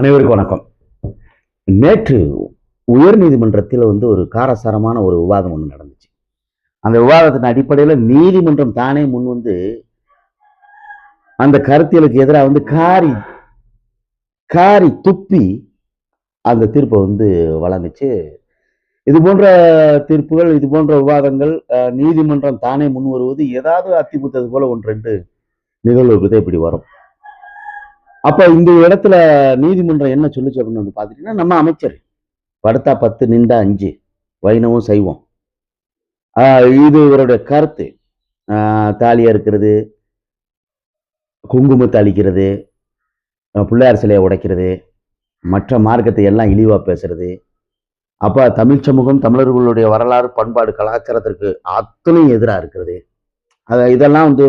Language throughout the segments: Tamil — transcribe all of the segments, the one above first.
அனைவருக்கும் வணக்கம். நேற்று உயர் நீதிமன்றத்தில் வந்து ஒரு காரசாரமான ஒரு விவாதம் ஒன்று நடந்துச்சு. அந்த விவாதத்தின் அடிப்படையில் நீதிமன்றம் தானே முன் வந்து அந்த கருத்தியலுக்கு எதிராக வந்து காரி காரி துப்பி அந்த தீர்ப்பை வந்து வழங்குச்சு. இது போன்ற தீர்ப்புகள் இது போன்ற விவாதங்கள் அஹ், நீதிமன்றம் தானே முன் வருவது ஏதாவது அத்திபுத்தது போல ஒன்று ரெண்டு நிகழ்வுகள் தான் இப்படி வரும். அப்ப இந்த இடத்துல நீதிமன்றம் என்ன சொல்லுச்சு அப்படின்னு வந்து பார்த்துட்டீங்கன்னா நம்ம அமைச்சர் படுத்தா பத்து நின்றா அஞ்சு வைணவம் செய்வோம் ஆஹ் இது இவருடைய கருத்து. ஆஹ் தாலியா இருக்கிறது குங்குமத்தை அழிக்கிறது பிள்ளையார் சிலையை உடைக்கிறது மற்ற மார்க்கத்தை எல்லாம் இழிவா பேசுறது. அப்ப தமிழ் சமூகம் தமிழர்களுடைய வரலாறு பண்பாடு கலாச்சாரத்திற்கு அத்தனையும் எதிராக இருக்கிறது. அதை இதெல்லாம் வந்து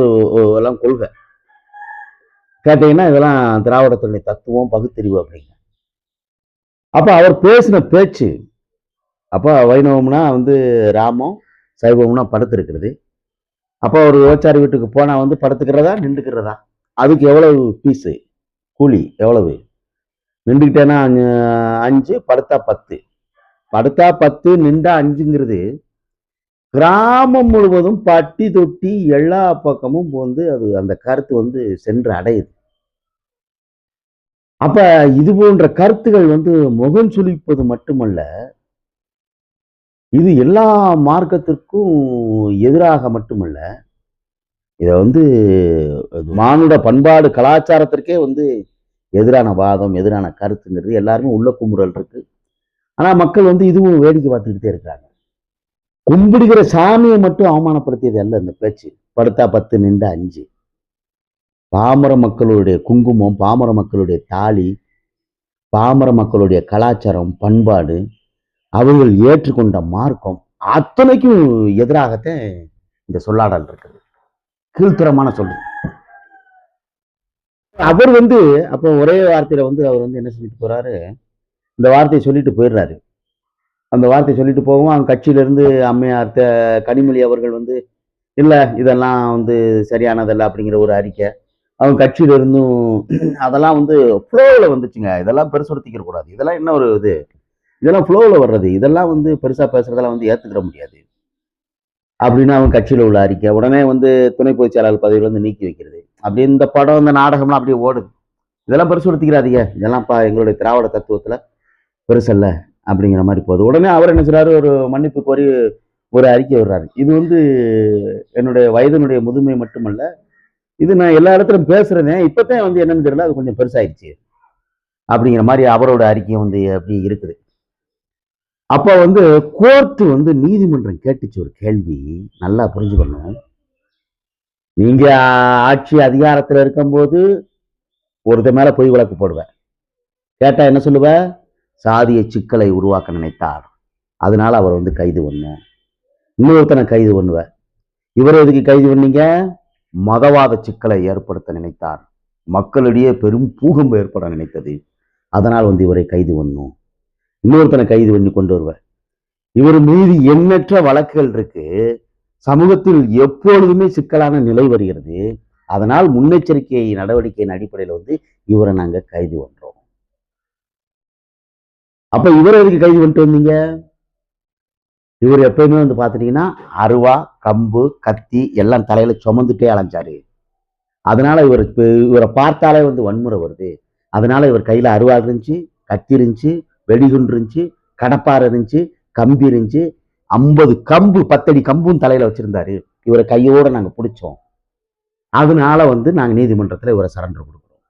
எல்லாம் கொள்கை. கேட்டீங்கன்னா இதெல்லாம் திராவிடத்துடைய தத்துவம் பகுத்தறிவு அப்படிங்க. அப்போ அவர் பேசின பேச்சு அப்போ வைணவம்னா வந்து ராமம் சைவம்னா படுத்திருக்கிறது அப்போ ஒரு விபச்சாரி வீட்டுக்கு போனால் வந்து படுத்துக்கிறதா நின்றுக்கிறதா? அதுக்கு எவ்வளவு ஃபீஸு கூலி எவ்வளவு? நின்றுக்கிட்டேன்னா அஞ்சு- அஞ்சு படுத்தா பத்து. படுத்தா பத்து நின்றா அஞ்சுங்கிறது கிராமம் முழுவதும் பட்டி தொட்டி எல்லா பக்கமும் வந்து அது அந்த கருத்து வந்து சென்று அடையுது. அப்ப இது போன்ற கருத்துகள் வந்து முகம் சுழிப்பது மட்டுமல்ல இது எல்லா மார்க்கத்திற்கும் எதிராக மட்டுமல்ல இதை வந்து மானுட பண்பாடு கலாச்சாரத்திற்கே வந்து எதிரான வாதம் எதிரான கருத்துங்கிறது எல்லாருமே உள்ள குமுறல் இருக்கு. ஆனா மக்கள் வந்து இதுவும் வேடிக்கை பார்த்துக்கிட்டே இருக்காங்க கும்பிடுகிற சாமியை மட்டும் அவமானப்படுத்தியது அல்ல இந்த பேச்சு. படுத்தா பத்து நின்று அஞ்சு. பாமர மக்களுடைய குங்குமம் பாமர மக்களுடைய தாலி பாமர மக்களுடைய கலாச்சாரம் பண்பாடு அவர்கள் ஏற்றுக்கொண்ட மார்க்கம் அத்தனைக்கும் எதிராகத்தான் இந்த சொல்லாடல் இருக்குது. கீழ்த்தரமான சொல்லு அவர் வந்து அப்போ ஒரே வார்த்தையில வந்து அவர் வந்து என்ன சொல்லிட்டு போறாரு? இந்த வார்த்தையை சொல்லிட்டு போயிடுறாரு. அந்த வார்த்தையை சொல்லிட்டு போகவும் அவங்க கட்சியிலேருந்து அம்மையார் த- கனிமொழி அவர்கள் வந்து இல்லை இதெல்லாம் வந்து சரியானதல்ல அப்படிங்கிற ஒரு அறிக்கை. அவங்க கட்சியில இருந்தும் அதெல்லாம் வந்து ஃப்ளோவில் வந்துச்சுங்க. இதெல்லாம் பெருசுப்படுத்திக்கிற கூடாது. இதெல்லாம் என்ன ஒரு இது? இதெல்லாம் ஃப்ளோவில் வர்றது. இதெல்லாம் வந்து பெருசாக பேசுறதெல்லாம் வந்து ஏற்றுக்கிற முடியாது. அப்படின்னு அவங்க கட்சியில் உள்ள அறிக்கை. உடனே வந்து துணை பொதுச் செயலாளர் வந்து நீக்கி வைக்கிறது. அப்படி இந்த படம் இந்த நாடகம்லாம் அப்படியே ஓடுது. இதெல்லாம் பெருசுப்படுத்திக்கிறாதீங்க இதெல்லாம் பா எங்களுடைய திராவிட தத்துவத்தில் பெருசல்ல. அப்படிங்கிற மாதிரி போகுது. உடனே அவர் என்ன சொல்றாரு ஒரு மன்னிப்பு கோரி ஒரு அறிக்கை வர்றாரு இது வந்து என்னுடைய வயதினுடைய முதுமை மட்டுமல்ல இது நான் எல்லா இடத்துலையும் பேசுறேன் இப்பதான் வந்து என்னன்னு தெரியல அது கொஞ்சம் பெருசாயிடுச்சு அப்படிங்கிற மாதிரி அவரோட அறிக்கை வந்து அப்படி இருக்குது. அப்ப வந்து கோர்ட்டு வந்து நீதிமன்றம் கேட்டுச்சு ஒரு கேள்வி நல்லா புரிஞ்சுக்கணும். நீங்க ஆட்சி அதிகாரத்துல இருக்கும்போது ஒருத்தர் மேல பொய் வழக்கு போடுவேன் கேட்டா என்ன சொல்லுவ? சாதிய சிக்கலை உருவாக்க நினைத்தார். அதனால அவர் வந்து கைது பண்ணும். இன்னொருத்தனை கைது பண்ணுவ இவர் எதுக்கு கைது பண்ணீங்க? மதவாத சிக்கலை ஏற்படுத்த நினைத்தார். மக்களிடையே பெரும் பூகம்பம் ஏற்பட நினைத்தது. அதனால் வந்து இவரை கைது பண்ணும். இன்னொருத்தனை கைது பண்ணி கொண்டு வருவ இவர் மீது எண்ணற்ற வழக்குகள் இருக்கு. சமூகத்தில் எப்பொழுதுமே சிக்கலான நிலை வருகிறது. அதனால் முன்னெச்சரிக்கை நடவடிக்கையின் அடிப்படையில் வந்து இவரை நாங்க கைது பண்றோம். அப்ப இவர் எதுக்கு கைது பண்ணிட்டு வந்தீங்க? இவர் எப்பயுமே வந்து பாத்துட்டீங்கன்னா அருவா கம்பு கத்தி எல்லாம் தலையில சுமந்துட்டே அலைஞ்சாரு. அதனால இவர் இவரை பார்த்தாலே வந்து வன்முறை வருது. அதனால இவர் கையில அருவா இருந்துச்சு கத்தி இருந்துச்சு வெடிகுண்டு இருந்துச்சு கடப்பாறை இருந்துச்சு கம்பி இருந்துச்சு. ஐம்பது கம்பு பத்தடி கம்பும் தலையில வச்சிருந்தாரு. இவரை கையோட நாங்க பிடிச்சோம். அதனால வந்து நாங்க நீதிமன்றத்துல இவரை சரண்டர் கொடுக்குறோம்.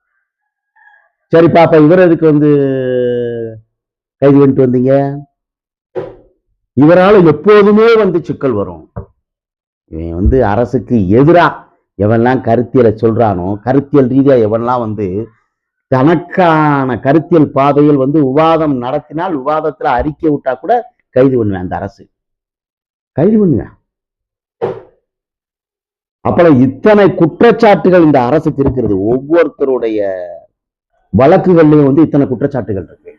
சரிப்பா பாப்பா இவர் எதுக்கு வந்து கைது பண்ணிட்டு வந்தீங்க? இவரால் எப்போதுமே வந்து சிக்கல் வரும். இவன் வந்து அரசுக்கு எதிரா எவன்லாம் கருத்தியலை சொல்றானோ கருத்தியல் ரீதியா எவன்லாம் வந்து தனக்கான கருத்தியல் பாதையில் வந்து விவாதம் நடத்தினால் விவாதத்துல அறிக்கை விட்டா கூட கைது பண்ணுவேன் அந்த அரசு. கைது பண்ணுவேன். அப்புறம் இத்தனை குற்றச்சாட்டுகள் இந்த அரசுக்கு இருக்கிறது. ஒவ்வொருத்தருடைய வழக்குகள்லயும் வந்து இத்தனை குற்றச்சாட்டுகள் இருக்கு.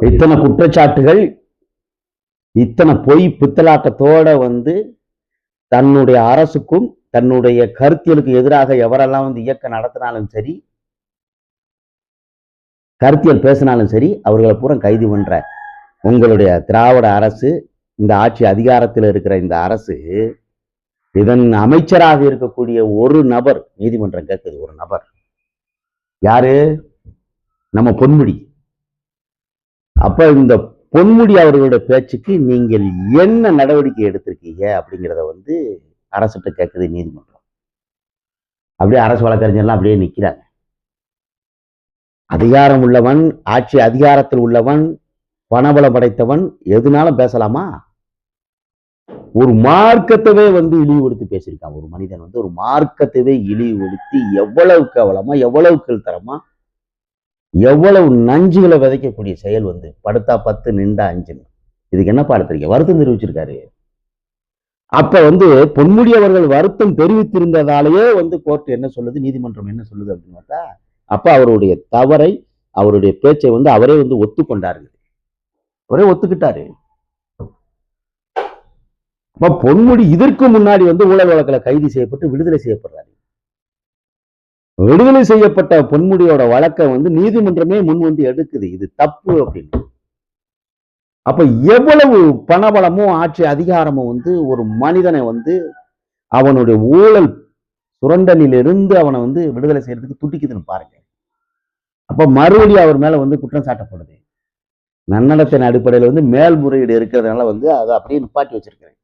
இத்தனை குற்றச்சாட்டுகள் இத்தனை பொய் பித்தலாட்டத்தோட வந்து தன்னுடைய அரசுக்கும் தன்னுடைய கருத்தியலுக்கு எதிராக எவரெல்லாம் வந்து இயக்கம் நடத்தினாலும் சரி கருத்தியல் பேசினாலும் சரி அவர்களை பூரா கைது பண்ற உங்களுடைய திராவிட அரசு இந்த ஆட்சி அதிகாரத்தில் இருக்கிற இந்த அரசு இதன் அமைச்சராக இருக்கக்கூடிய ஒரு நபர் நீதிமன்றம் கேட்குது ஒரு நபர். யாரு? நம்ம பொன்முடி. அப்ப இந்த பொன்முடி அவர்களுடைய பேச்சுக்கு நீங்கள் என்ன நடவடிக்கை எடுத்திருக்கீங்க அப்படிங்கிறத வந்து அரசுகிட்ட கேட்குது நீதிமன்றம். அப்படியே அரசு வழக்கறிஞர்லாம் அப்படியே நிக்கிறாங்க. அதிகாரம் உள்ளவன் ஆட்சி அதிகாரத்தில் உள்ளவன் பணபலம் படைத்தவன் எதுனாலும் பேசலாமா? ஒரு மார்க்கத்தவே வந்து இழிவுபடுத்தி பேசியிருக்கான். ஒரு மனிதன் வந்து ஒரு மார்க்கத்தவே இழிவுபடுத்தி எவ்வளவு கேவலமா எவ்வளவு தரமா எவ்வளவு நஞ்சுகளை விதைக்கக்கூடிய செயல் வந்து படுத்தா பத்து நின்றா அஞ்சுன்னு இதுக்கு என்ன பாடத்திருக்க வருத்தம் தெரிவிச்சிருக்காரு. அப்ப வந்து பொன்முடி அவர்கள் வருத்தம் தெரிவித்திருந்ததாலேயே வந்து கோர்ட் என்ன சொல்லுது? நீதிமன்றம் என்ன சொல்லுது அப்படின்னு பார்த்தா அப்ப அவருடைய தவறை அவருடைய பேச்சை வந்து அவரே வந்து ஒத்துக்கொண்டாரு. அவரே ஒத்துக்கிட்டாரு. அப்ப பொன்முடி இதற்கு முன்னாடி வந்து ஊழல் வழக்கில் கைது செய்யப்பட்டு விடுதலை செய்யப்படுறாரு. விடுதலை செய்யப்பட்ட பொன்முடியோட வழக்கை வந்து நீதிமன்றமே முன் வந்து எடுக்குது. இது தப்பு அப்படின்னு. அப்ப எவ்வளவு பணபலமும் ஆட்சி அதிகாரமும் வந்து ஒரு மனிதனை வந்து அவனுடைய ஊழல் சுரண்டனிலிருந்து அவனை வந்து விடுதலை செய்யறதுக்கு துடிக்குதுன்னு பாருங்க. அப்ப மறுபடியும் அவர் மேல வந்து குற்றம் சாட்டப்படுது. நன்னடத்தின் அடிப்படையில் வந்து மேல்முறையீடு இருக்கிறதுனால வந்து அதை அப்படியே நிப்பாட்டி வச்சிருக்கிறேன்.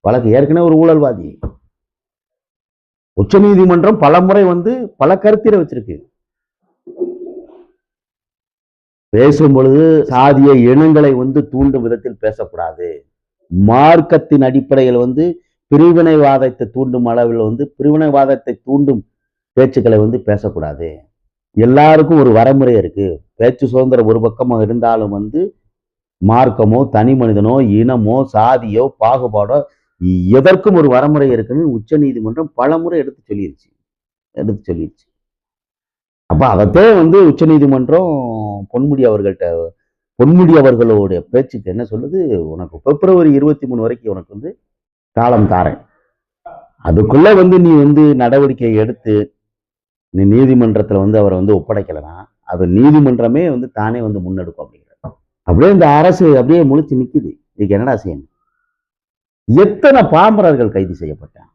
வழக்கு ஏற்கனவே ஒரு ஊழல்வாதி. உச்ச நீதிமன்றம் பல முறை வந்து பல கருத்திர வச்சிருக்கு. பேசும் பொழுது சாதிய இனங்களை வந்து தூண்டும் விதத்தில் பேசக்கூடாது. மார்க்கத்தின் அடிப்படையில் வந்து பிரிவினைவாதத்தை தூண்டும் அளவில் வந்து பிரிவினைவாதத்தை தூண்டும் பேச்சுக்களை வந்து பேசக்கூடாது. எல்லாருக்கும் ஒரு வரைமுறை இருக்கு. பேச்சு சுதந்திரம் ஒரு பக்கமாக இருந்தாலும் வந்து மார்க்கமோ தனி மனிதனோ இனமோ சாதியோ பாகுபாடோ எதற்கும் ஒரு வரமுறை இருக்குன்னு உச்ச நீதிமன்றம் பல முறை எடுத்து சொல்லிருச்சு. எடுத்து சொல்லிருச்சு. அப்ப அதத்தே வந்து உச்ச நீதிமன்றம் பொன்முடி அவர்கள்ட்ட பொன்முடி அவர்களுடைய பேச்சுக்கு என்ன சொல்லுது? உனக்கு பிப்ரவரி இருபத்தி மூணு வரைக்கும் உனக்கு வந்து காலம் தாரேன். அதுக்குள்ள வந்து நீ வந்து நடவடிக்கை எடுத்து நீ நீதிமன்றத்துல வந்து அவரை வந்து ஒப்படைக்கலைன்னா அது நீதிமன்றமே வந்து தானே வந்து முன்னெடுக்கும் அப்படிங்கிற. அப்படியே இந்த அரசு அப்படியே முழிச்சு நிக்குது. இதுக்கு என்னடா செய்யணும்? எத்தனை பாமரர்கள் கைது செய்யப்பட்டான்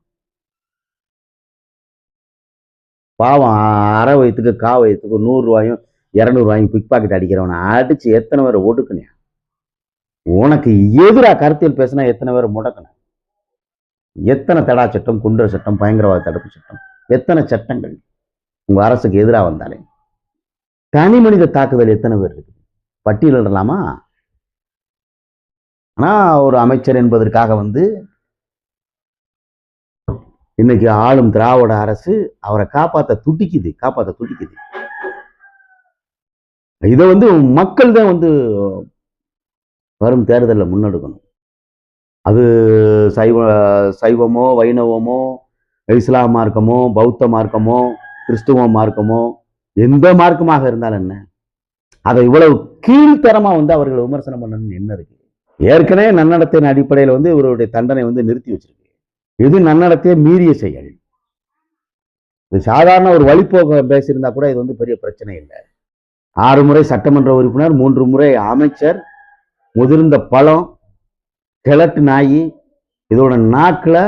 பாவம் அரை வயத்துக்கு கா வயத்துக்கு நூறு ரூபாயும் ரூபாயும் பிக் பாக்கெட் அடிக்கிறவனை அடிச்சு எத்தனை பேரை ஒடுக்குனேன் உனக்கு எதிரா கருத்தியல் பேசினா எத்தனை பேரை முடக்கணும் எத்தனை தடா சட்டம் குண்டர் சட்டம் பயங்கரவாத தடுப்பு சட்டம்? எத்தனை சட்டங்கள்? உங்க அரசுக்கு எதிராக வந்தாலே. தனி மனித தாக்குதல் எத்தனை பேர் இருக்குது? பட்டியலிடலாமா? ஆனா ஒரு அமைச்சர் என்பதற்காக வந்து இன்னைக்கு ஆளும் திராவிட அரசு அவரை காப்பாத்த துடிக்குது காப்பாத்த துடிக்குது. இதை வந்து மக்கள் தான் வந்து வரும் தேர்தலில் முன்னெடுக்கணும். அது சைவ சைவமோ வைணவமோ இஸ்லாம் மார்க்கமோ பௌத்த மார்க்கமோ கிறிஸ்துவ மார்க்கமோ எந்த மார்க்கமாக இருந்தாலும் என்ன அதை இவ்வளவு கீழ்த்தரமா வந்து அவர்கள் விமர்சனம் பண்ணணும்னு என்ன இருக்கு? ஏற்கனவே நன்னடத்தின் அடிப்படையில் வந்து இவருடைய தண்டனை வந்து நிறுத்தி வச்சிருக்கு. இது நன்னடத்தையே மீறிய செயல். இது சாதாரண ஒரு வழிபோக்க பேசியிருந்தா கூட இது வந்து பெரிய பிரச்சனை இல்லை. ஆறு முறை சட்டமன்ற உறுப்பினர் மூன்று முறை அமைச்சர் முதிர்ந்த பழம் கிழட்டு நாயி இதோட நாக்கில்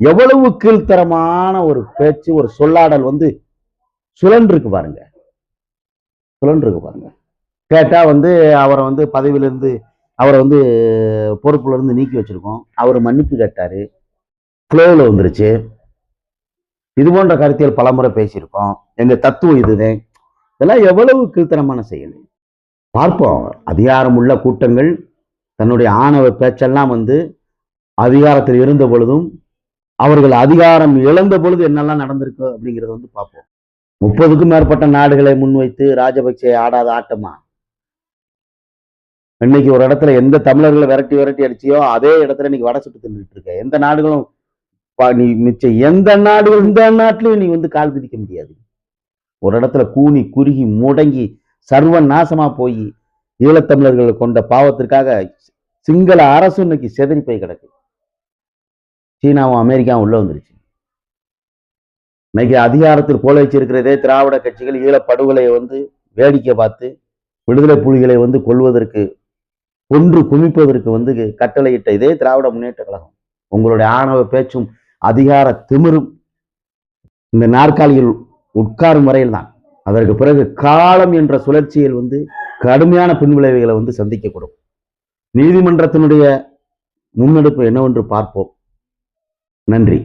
எவ்வளவு கீழ்த்தரமான ஒரு பேச்சு ஒரு சொல்லாடல் வந்து சுழன்றிருக்கு பாருங்க. சுழன்றிருக்கு பாருங்க. கேட்டா வந்து அவரை வந்து பதவியிலிருந்து அவரை வந்து பொறுப்புல இருந்து நீக்கி வச்சிருக்கோம். அவர் மன்னிப்பு கேட்டார். ஃப்ளோவில் வந்துருச்சு. இது போன்ற கருத்தியல் பலமுறை பேசியிருக்கோம். எங்க தத்துவம் இதுதான் இதெல்லாம் எவ்வளவு கீழ்த்தனமான செயல். பார்ப்போம். அதிகாரம் உள்ள கூட்டங்கள் தன்னுடைய ஆணவ பேச்செல்லாம் வந்து அதிகாரத்தில் இருந்த பொழுதும் அவர்கள் அதிகாரம் இழந்த பொழுது என்னெல்லாம் நடந்திருக்கு அப்படிங்கிறத வந்து பார்ப்போம். முப்பதுக்கும் மேற்பட்ட நாடுகளை முன்வைத்து ராஜபக்சே ஆடாத ஆட்டமா? இன்னைக்கு ஒரு இடத்துல எந்த தமிழர்களை விரட்டி விரட்டி அடிச்சியோ அதே இடத்துல இன்னைக்கு வடை சுட்டு தின்னுட்டு இருக்க. எந்த நாடுகளும் பா- நீ மிச்சம் எந்த நாடுகளும் இந்த நாட்டிலையும் நீ வந்து கால் பிதிக்க முடியாது. ஒரு இடத்துல கூனி குறுகி முடங்கி சர்வ நாசமா போய் ஈழத்தமிழர்களை கொண்ட பாவத்திற்காக சிங்கள அரசு இன்னைக்கு செதறி போய் கிடக்கு. சீனாவும் அமெரிக்காவும் உள்ள வந்துருச்சு. இன்னைக்கு அதிகாரத்தில் கோல வச்சிருக்கிறதே திராவிட கட்சிகள் ஈழப்படுகொலையை வந்து வேடிக்கை பார்த்து விடுதலை புலிகளை வந்து கொள்வதற்கு கொன்று குமிப்பதற்கு வந்து கட்டளையிட்ட இதே திராவிட முன்னேற்ற கழகம். உங்களுடைய ஆணவ பேச்சும் அதிகார திமிரும் இந்த நாற்காலியில் உட்காரும் வரையில் தான் அதற்கு பிறகு காலம் என்ற சுழற்சியில் வந்து கடுமையான பின்விளைவுகளை வந்து சந்திக்கக்கூடும் நீதிமன்றத்தினுடைய முன்னெடுப்பு என்னவென்று பார்ப்போம். நன்றி.